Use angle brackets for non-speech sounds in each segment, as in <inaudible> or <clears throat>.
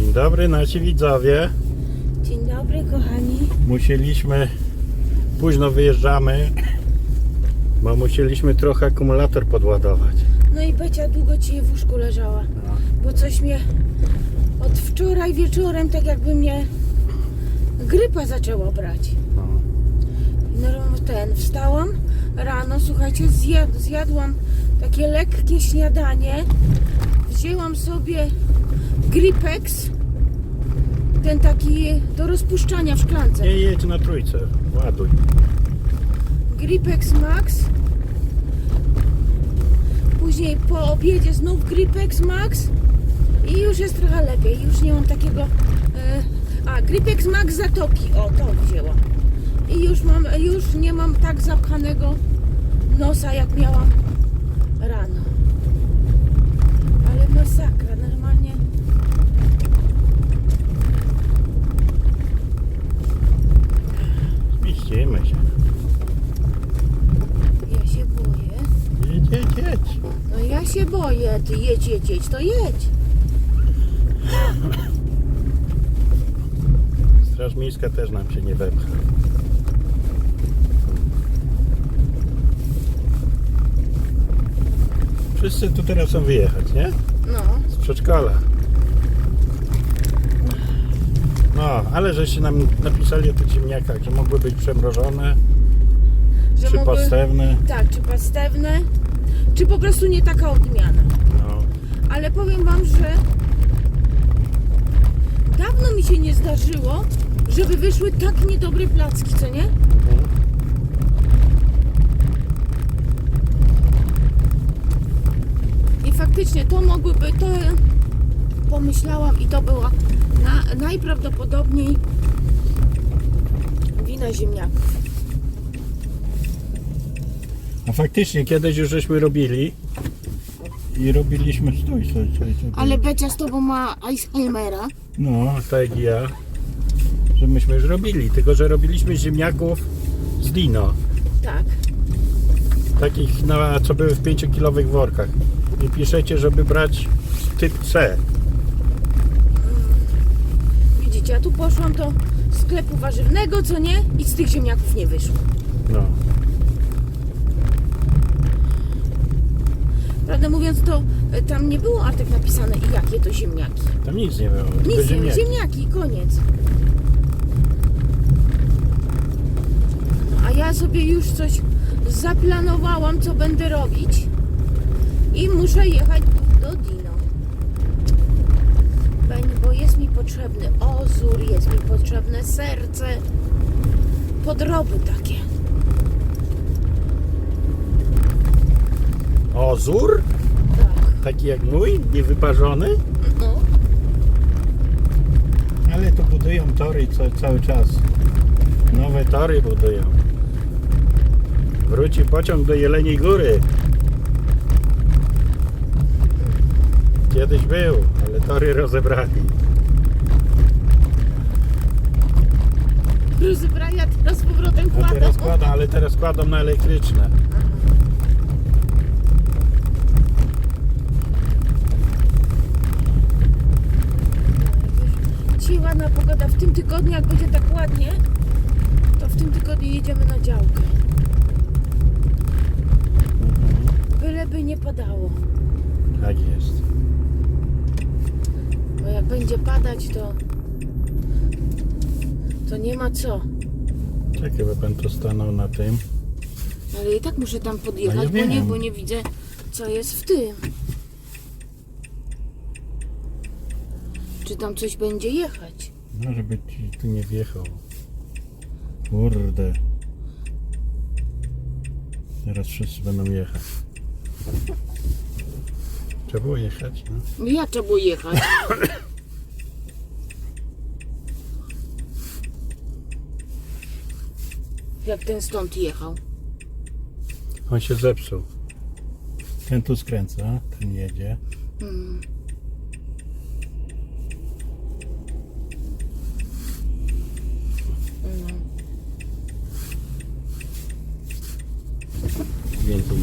Dzień dobry nasi widzowie. Dzień dobry, kochani. Musieliśmy, późno wyjeżdżamy, bo musieliśmy trochę akumulator podładować. No i Becia długo ci w łóżku leżała, No. bo coś mnie od wczoraj wieczorem tak jakby mnie grypa zaczęła brać. No. No ten, wstałam rano, słuchajcie, zjad, zjadłam takie lekkie śniadanie. Wzięłam sobie Gripex, ten taki do rozpuszczania w szklance. Nie jedź na trójce, ładuj. Gripex Max. Później po obiedzie znów Gripex Max. I już jest trochę lepiej. Już nie mam takiego. E, a, Gripex Max zatopi. O, to wzięłam. I już mam, już nie mam tak zapchanego nosa, jak miałam rano. Ale masakra, normalnie. Ja się boję. Jedź, jedź, jedź. No ja się boję. Ty jedź, jedź, jedź, to jedź. Straż miejska też nam się nie wepcha. Wszyscy tu teraz chcą wyjechać, nie? No. Z przedszkola. No, ale żeście nam napisali o tych ziemniakach, że mogły być przemrożone, Że czy mogły- pastewne. Tak, czy pastewne, czy po prostu nie taka odmiana. No, Ale powiem Wam, że dawno mi się nie zdarzyło, żeby wyszły tak niedobre placki, co nie? mhm. I faktycznie to mogłyby, to pomyślałam i to była na, najprawdopodobniej wina ziemniaków. A faktycznie kiedyś już żeśmy robili i robiliśmy stój, stój, stój, stój. Ale Becia z Tobą ma Alzheimera. No, tak jak i ja, że myśmy już robili, tylko że robiliśmy ziemniaków z Dino. Tak. Takich, na, co były w 5-kilowych workach. I piszecie, żeby brać typ C. Widzicie, ja tu poszłam do sklepu warzywnego, co nie? I z tych ziemniaków nie wyszło. No. Prawdę mówiąc, to e, tam nie było Artek napisane i jakie to ziemniaki. Tam nic nie było. tylko Nic nie, ziemniaki. ziemniaki, koniec. A ja sobie już coś zaplanowałam, co będę robić i muszę jechać do Dino. Beń- Bo jest mi potrzebny ozór, jest mi potrzebne serce, podroby takie. Ozór? Tak. Taki jak mój, niewyparzony? No. Ale tu budują tory co, cały czas. Nowe tory budują. Wróci pociąg do Jeleniej Góry. Kiedyś był, ale tory rozebrali. Rozebrania teraz z powrotem kładą. teraz kładą, ale teraz kładą na elektryczne. Dzisiaj ładna pogoda. W tym tygodniu, jak będzie tak ładnie, to w tym tygodniu jedziemy na działkę. Byleby nie padało. Tak jest. Bo jak będzie padać, to to nie ma co. Czekaj, bo pan tu stanął na tym. Ale i tak muszę tam No podjechać, ja bo, nie, wiem. bo nie widzę, co jest w tym. Czy tam coś będzie jechać? No, żeby ci tu nie wjechał. Kurde. Teraz wszyscy będą jechać. Trzeba było jechać, no. Ja trzeba było jechać. <coughs> Jak ten stąd jechał. On się zepsuł. Ten tu skręca, ten jedzie. Mm. Więcej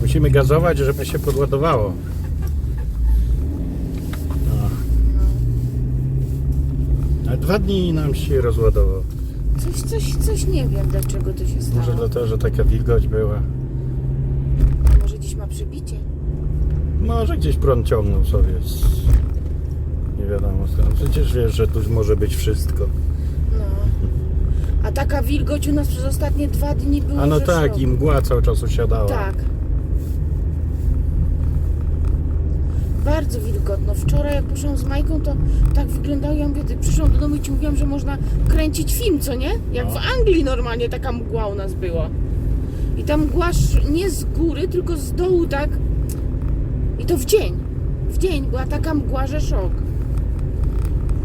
Musimy gazować, żeby się podładowało. No. No. dwa dni nam się rozładował. Coś, coś, coś nie wiem dlaczego to się stało. Może dlatego, że taka wilgoć była. A może dziś ma przebicie? Może gdzieś prąd ciągnął sobie z... Nie wiadomo skąd. Przecież wiesz, że tu może być wszystko. No. A taka wilgoć u nas przez ostatnie dwa dni była. A no tak, i mgła cały czas usiadała. Tak. Bardzo wilgotno. Wczoraj jak poszłam z Majką, to tak wyglądało. Ja mówię, ty przyszłam do domu i ci mówiłam, że można kręcić film, co nie? Jak No. w Anglii normalnie taka mgła u nas była. I ta mgła nie z góry, tylko z dołu tak. I to w dzień. W dzień była taka mgła, że szok.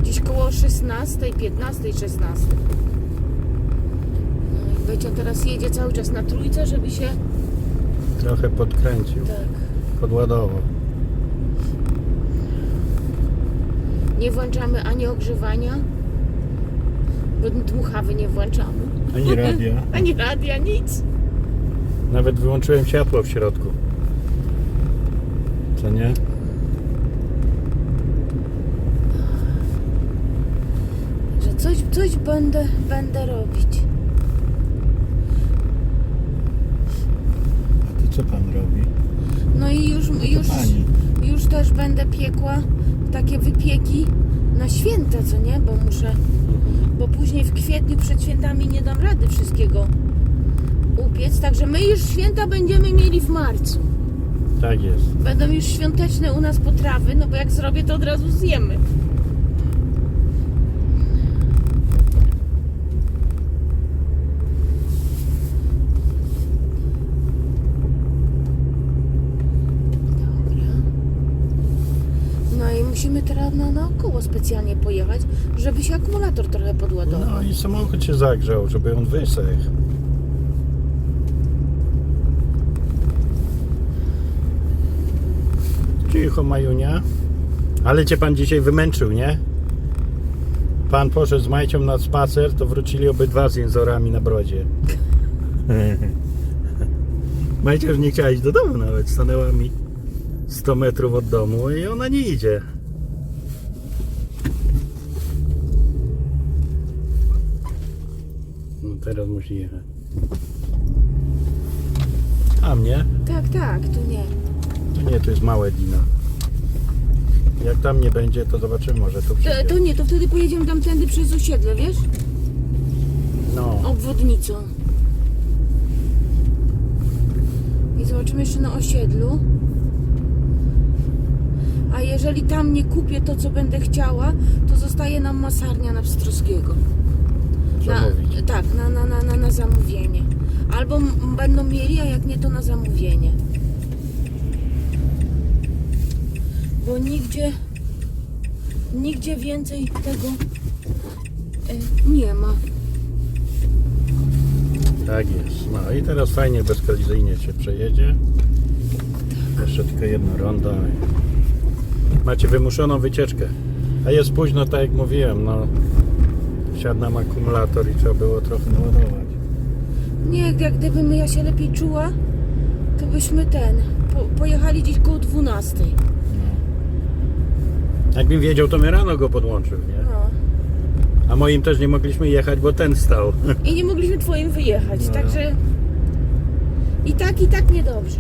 Gdzieś koło 16, 15, 16. No i Becia teraz jedzie cały czas na trójce, żeby się Trochę podkręcił, tak, podładował. Nie włączamy ani ogrzewania, bo dmuchawy nie włączamy. Ani radia. <laughs> Ani radia, nic. Nawet wyłączyłem światło w środku. Co nie? Że coś, coś będę, będę robić. A to co pan robi? No i już, już, pani. już też będę piekła takie wypieki na święta, co nie? Bo muszę, bo później w kwietniu przed świętami nie dam rady wszystkiego upiec. Także my już święta będziemy mieli w marcu. Tak jest. Będą już świąteczne u nas potrawy, no bo jak zrobię, to od razu zjemy. Dobra. No i musimy teraz na, naokoło specjalnie pojechać, żeby się akumulator trochę podładował. No i samochód się zagrzał, żeby on wysechł. Cicho, Majunia. Ale cię pan dzisiaj wymęczył, nie? Pan poszedł z Majcią na spacer, to wrócili obydwa z jęzorami na brodzie. <laughs> Majcia już nie chciała iść do domu nawet. Stanęła mi 100 metrów od domu i ona nie idzie. Teraz musi jechać. A mnie? Tak, tak, tu nie. To nie, to jest małe dino. Jak tam nie będzie, to zobaczymy, może tu To, przyjdzie. to nie, to wtedy pojedziemy tamtędy przez osiedle, wiesz? No, obwodnicą. I zobaczymy jeszcze na osiedlu. A jeżeli tam nie kupię to, co będę chciała, to zostaje nam masarnia na Pstrowskiego. Na, zamówić. tak, na, na, na, na, na zamówienie. Albo będą mieli, a jak nie, to na zamówienie. Bo nigdzie, nigdzie więcej tego y, nie ma. Tak jest. No i teraz fajnie, bezkolizyjnie się przejedzie. Jeszcze tylko jedno rondo. i Macie wymuszoną wycieczkę. A jest późno, tak jak mówiłem, no. Siadł nam akumulator i trzeba było trochę naładować. Nie, jak gdybym ja się lepiej czuła, to byśmy ten, po, pojechali gdzieś koło 12. Jakbym wiedział, to mnie rano go podłączył, nie? No. A moim też nie mogliśmy jechać, bo ten stał. I nie mogliśmy twoim wyjechać, No. także i tak, i tak niedobrze.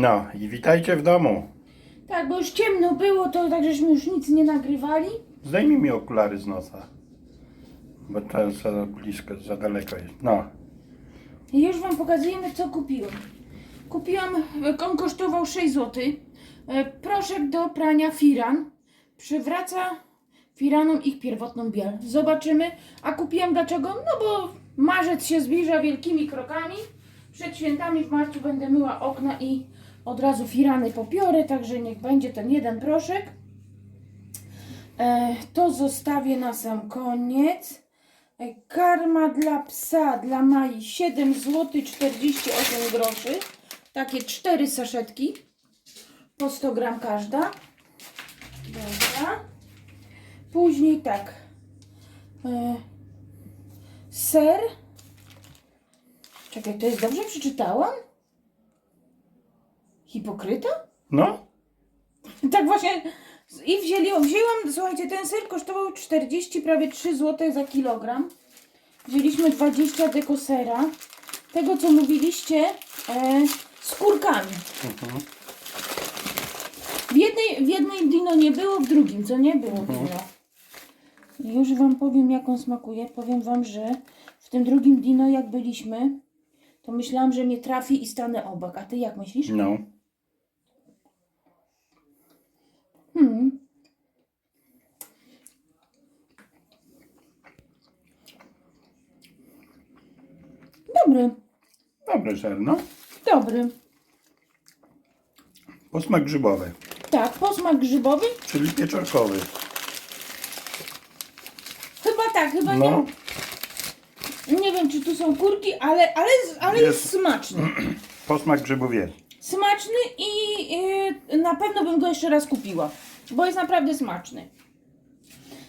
No i witajcie w domu. Tak, bo już ciemno było, to tak żeśmy już nic nie nagrywali. Zdejmij mi okulary z nosa. Bo to za blisko, za daleko jest. No. I już wam pokazujemy, co kupiłam. Kupiłam, on kosztował 6 zł. E, Proszek do prania firan. Przywraca firanom ich pierwotną biel. Zobaczymy. A kupiłam dlaczego? No bo marzec się zbliża wielkimi krokami. Przed świętami w marcu będę myła okna i od razu firany popiorę, także niech będzie ten jeden proszek. E, to zostawię na sam koniec. E, Karma dla psa dla Mai 7 zł 48 groszy. Takie cztery saszetki. Po 100 gram każda. Dobra. Później tak. E, ser. Czekaj, to jest dobrze przeczytałam? Hipokryta? No, Tak właśnie. I wzięli, wzięłam, słuchajcie, ten ser kosztował 40, prawie 3 zł za kilogram. Wzięliśmy 20 deko sera. Tego, co mówiliście, e, z kurkami. W jednej, w jednej dino nie było, w drugim, co nie było dino. Już wam powiem, jak on smakuje. Powiem wam, że w tym drugim dino, jak byliśmy, to myślałam, że mnie trafi i stanę obok. A ty jak myślisz? no. Dobry, Dobry ser, no. dobry. Posmak grzybowy, Tak, posmak grzybowy? czyli pieczarkowy. Chyba tak, chyba No, nie. Nie wiem, czy tu są kurki, ale, ale, ale jest, Jest. smaczny. <clears throat> posmak grzybów jest. Smaczny i y, na pewno bym go jeszcze raz kupiła, bo jest naprawdę smaczny.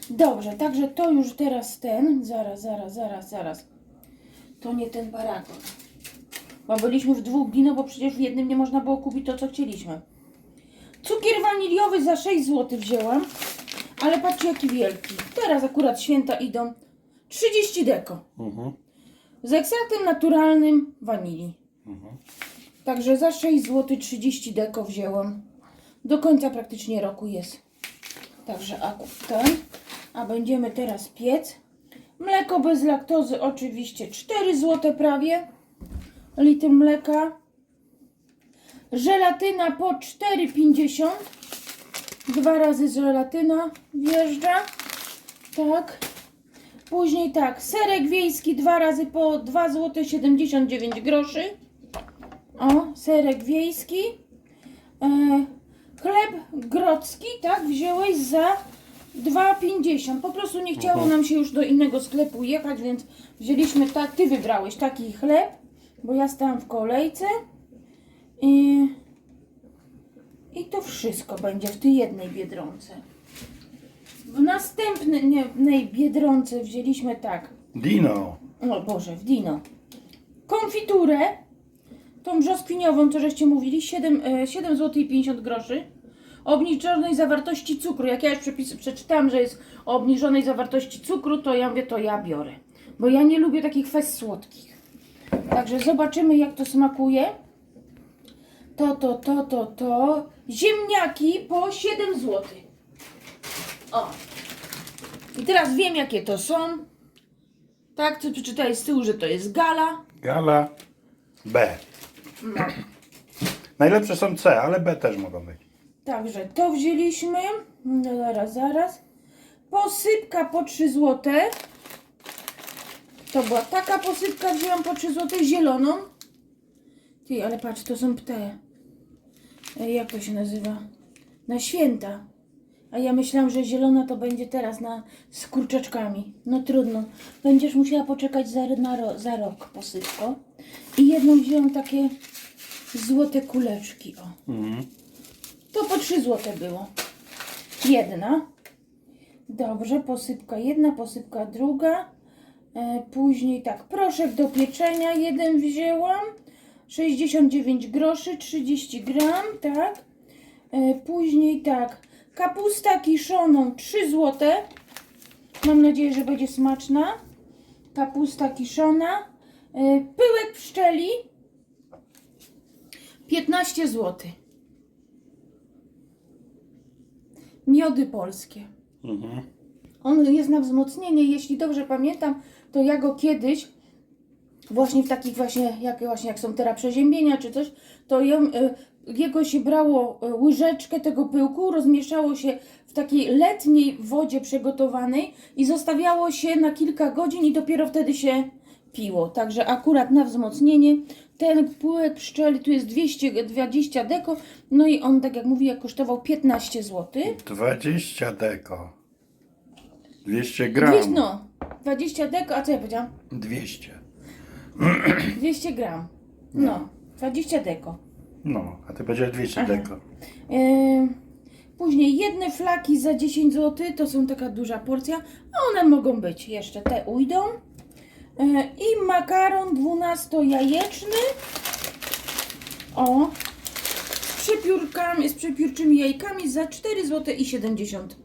Dobrze, także to już teraz ten. Zaraz, zaraz, zaraz, zaraz. To nie ten paragon. Bo byliśmy w dwóch dino, bo przecież w jednym nie można było kupić to, co chcieliśmy. Cukier waniliowy za 6 zł wzięłam, ale patrzcie jaki wielki. Teraz akurat święta idą. 30 deko. Mhm. Z ekstraktem naturalnym wanilii. Także za 6 zł 30 deko wzięłam. Do końca praktycznie roku jest. Także a ten. A będziemy teraz piec. Mleko bez laktozy oczywiście 4 zł prawie. Litr mleka. Żelatyna po 4,50. Dwa razy żelatyna wjeżdża. Tak. Później tak, serek wiejski dwa razy po 2 zł 79 groszy. O, serek wiejski. E, chleb grodzki, tak, wziąłeś za 2,50. Po prostu nie chciało nam się już do innego sklepu jechać, więc wzięliśmy tak, ty wybrałeś taki chleb, bo ja stałam w kolejce. I, i to wszystko będzie w tej jednej biedronce. W następnej biedronce wzięliśmy tak. Dino. O Boże, w Dino. Konfiturę, tą brzoskwiniową, co żeście mówili, 7, e, 7 zł 50 groszy. Obniżonej zawartości cukru. Jak ja już przepis, przeczytałam, że jest o obniżonej zawartości cukru, to ja mówię, to ja biorę. Bo ja nie lubię takich fest słodkich. Także zobaczymy, jak to smakuje. To, to, to, to, to. Ziemniaki po 7 zł. O. I teraz wiem, jakie to są. Tak, co przeczytałeś z tyłu, że to jest gala. Gala B. No. Najlepsze są C, ale B też mogą być. Także to wzięliśmy. No zaraz, zaraz. Posypka po 3 zł. To była taka posypka, wzięłam po 3 zł, zieloną. Ty, ale patrz, to są te. e, Jak to się nazywa? Na święta. A ja myślałam, że zielona to będzie teraz na, z kurczaczkami. No trudno. Będziesz musiała poczekać za, na za rok posypko. I jedną wzięłam takie złote kuleczki. O. Mhm. To po 3 zł było. Jedna. Dobrze, posypka jedna, posypka druga. E, później tak, proszek do pieczenia jeden wzięłam. 69 groszy, 30 gram, tak. E, później tak, kapusta kiszoną 3 zł. Mam nadzieję, że będzie smaczna. Kapusta kiszona. E, pyłek pszczeli 15 zł. Miody polskie. Mhm. On jest na wzmocnienie, jeśli dobrze pamiętam, to ja go kiedyś właśnie w takich właśnie, jak, właśnie jak są teraz przeziębienia czy coś, to ją, y, jego się brało y, łyżeczkę tego pyłku, rozmieszało się w takiej letniej wodzie przygotowanej i zostawiało się na kilka godzin i dopiero wtedy się piło. Także akurat na wzmocnienie ten pyłek pszczeli tu jest 220 deko, no i on tak jak mówię kosztował 15 zł. 20 deko. 200 gram. Dwieś- No, 20 deko, a co ja powiedziałam? 200. 200 gram. No, 20 deko. No, a ty powiedziałeś 200 Aha. deko. Yy, później jedne flaki za 10 zł, to są taka duża porcja. A one mogą być jeszcze, te ujdą. Yy, I makaron 12-jajeczny. O, przepiórkami, z przepiórczymi jajkami za 4 zł i 70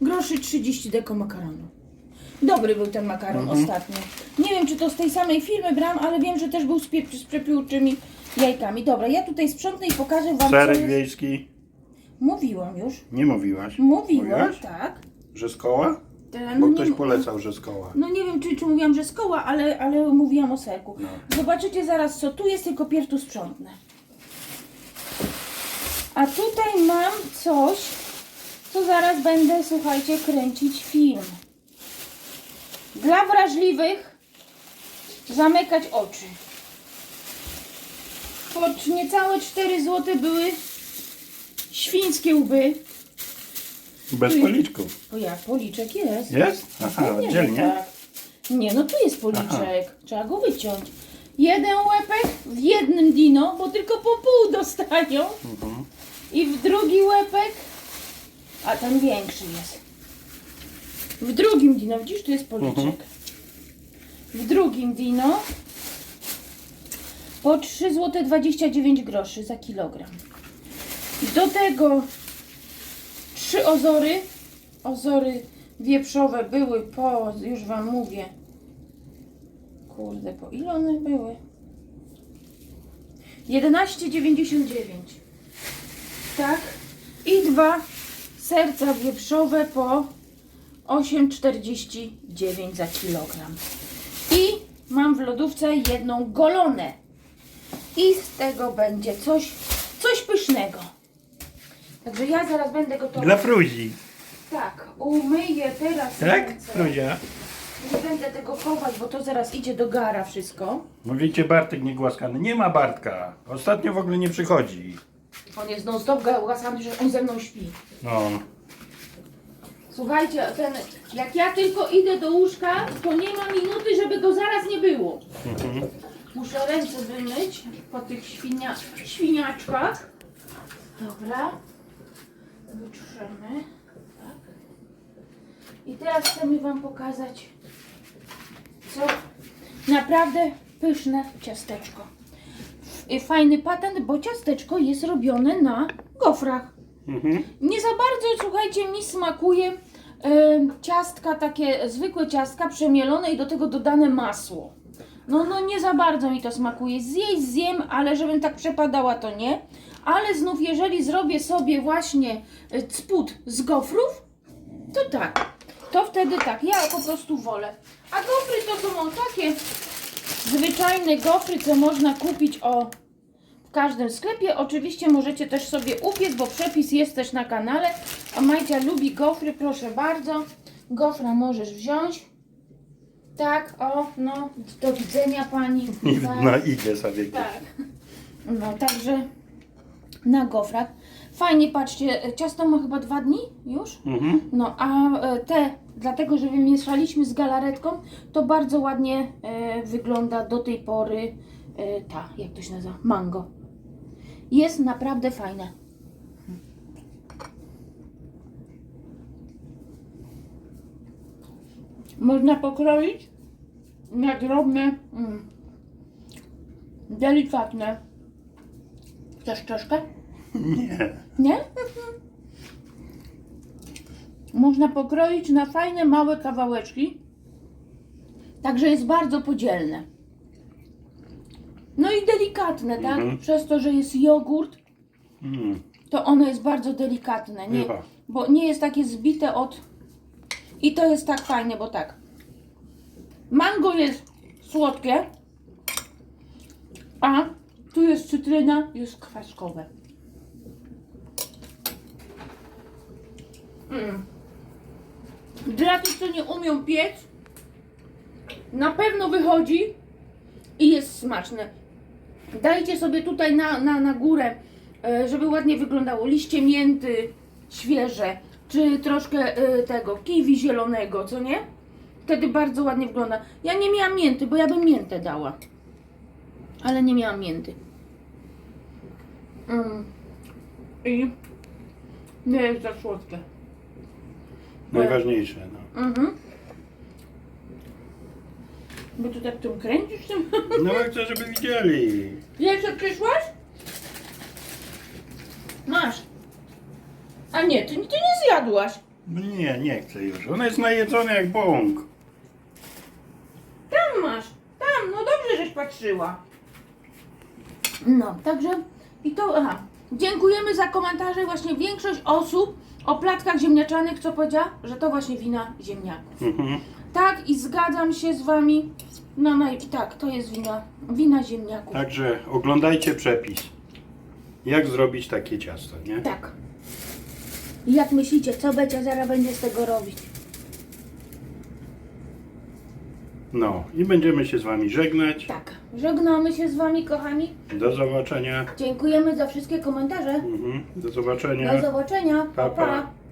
groszy 30 deko makaronu. Dobry był ten makaron ostatnio. Nie wiem, czy to z tej samej firmy brałam, ale wiem, że też był z, pie- z przepiórczymi jajkami. Dobra, ja tutaj sprzątnę i pokażę wam, co Serek jest. wiejski. Mówiłam już. Nie mówiłaś. Mówiłam, Mówiłaś? tak. Że z koła? Ten, Bo nie ktoś mu- polecał, że z koła. No nie wiem, czy, czy mówiłam, że z koła, ale, ale mówiłam o serku. No. Zobaczycie zaraz, co tu jest, tylko pierw tu sprzątnę. A tutaj mam coś, co zaraz będę, słuchajcie, kręcić film. Dla wrażliwych zamykać oczy. Po niecałe 4 zł były świńskie łby. Bez policzków. O jak, policzek jest. Jest? Aha, Nie, oddzielnie. tak. Nie, no tu jest policzek. Trzeba go wyciąć. Jeden łepek w jednym dino, bo tylko po pół dostają. Mhm. I w drugi łepek, a ten większy jest. W drugim dino, widzisz, tu jest policzek. Mhm. W drugim dino po 3 zł 29 groszy za kilogram. Do tego trzy ozory. Ozory wieprzowe były po, już wam mówię. Kurde, po ile one były? 11,99. Tak. I dwa serca wieprzowe po 8,49 za kilogram. I mam w lodówce jedną golonę. I z tego będzie coś, coś pysznego. Także ja zaraz będę gotowa. Dla Fruzi. Tak, umyję teraz Tak? ręce. Fruzia. Nie będę tego chować, bo to zaraz idzie do gara wszystko. Mówicie Bartek niegłaskany. Nie ma Bartka. Ostatnio w ogóle nie przychodzi. On jest non stop gasany, że on ze mną śpi. No. Słuchajcie, ten, jak ja tylko idę do łóżka, to nie ma minuty, żeby go zaraz nie było. Mhm. Muszę ręce wymyć po tych świnia, świniaczkach. Dobra. Wytrzemy. Tak. I teraz chcemy Wam pokazać, co naprawdę pyszne ciasteczko. Fajny patent, bo ciasteczko jest robione na gofrach. Mhm. Nie za bardzo, słuchajcie, mi smakuje e, ciastka, takie zwykłe ciastka przemielone i do tego dodane masło. No, no nie za bardzo mi to smakuje. Zjeść zjem, ale żebym tak przepadała to nie. Ale znów, jeżeli zrobię sobie właśnie e, spód z gofrów, to tak. To wtedy tak, ja po prostu wolę. A gofry to są takie zwyczajne gofry, co można kupić o w każdym sklepie. Oczywiście możecie też sobie upiec, bo przepis jest też na kanale. A Majcia lubi gofry, proszę bardzo. Gofra możesz wziąć. Tak, o, no, do widzenia pani. Tak. No idzie sobie. Tak. No, także na gofrach. Fajnie, patrzcie, ciasto ma chyba dwa dni już. Mhm. No, a e, te, dlatego że wymieszaliśmy z galaretką, to bardzo ładnie e, wygląda do tej pory e, ta, jak to się nazywa, mango. Jest naprawdę fajne. Można pokroić na drobne, mm, delikatne. Chcesz troszkę? Nie. Nie? Można pokroić na fajne, małe kawałeczki. Także jest bardzo podzielne. No i delikatne, tak? Mhm. Przez to, że jest jogurt, Mm. to ono jest bardzo delikatne. Nie, bo nie jest takie zbite od. I to jest tak fajne, bo tak. Mango jest słodkie, a tu jest cytryna, jest kwaskowe. Mm. Dla tych, co nie umią piec, na pewno wychodzi i jest smaczne. Dajcie sobie tutaj na, na, na górę, e, żeby ładnie wyglądało, liście mięty świeże, czy troszkę e, tego kiwi zielonego, co nie? Wtedy bardzo ładnie wygląda. Ja nie miałam mięty, bo ja bym miętę dała. Ale nie miałam mięty. Mm. I nie jest za słodkie. Najważniejsze. No. Mhm. Bo tu tak tym kręcisz tym? <laughs> no ja chcę, żeby widzieli. Jeszcze przyszłaś? Masz. A nie, ty, ty nie zjadłaś. Nie, nie chcę już. On jest najedzony jak bąk. Tam masz. Tam, no dobrze, żeś patrzyła. No, także i to, aha. Dziękujemy za komentarze. Właśnie większość osób o platkach ziemniaczanych, co powiedziała, że to właśnie wina ziemniaków. Mhm. Tak, i zgadzam się z wami. No, no i tak, to jest wina, wina ziemniaków. Także oglądajcie przepis. Jak zrobić takie ciasto, nie? Tak. I jak myślicie, co Becia zaraz będzie z tego robić? No i będziemy się z wami żegnać. Tak. Żegnamy się z wami, kochani. Do zobaczenia. Dziękujemy za wszystkie komentarze. Mhm. Do zobaczenia. Do zobaczenia. Pa. pa. pa.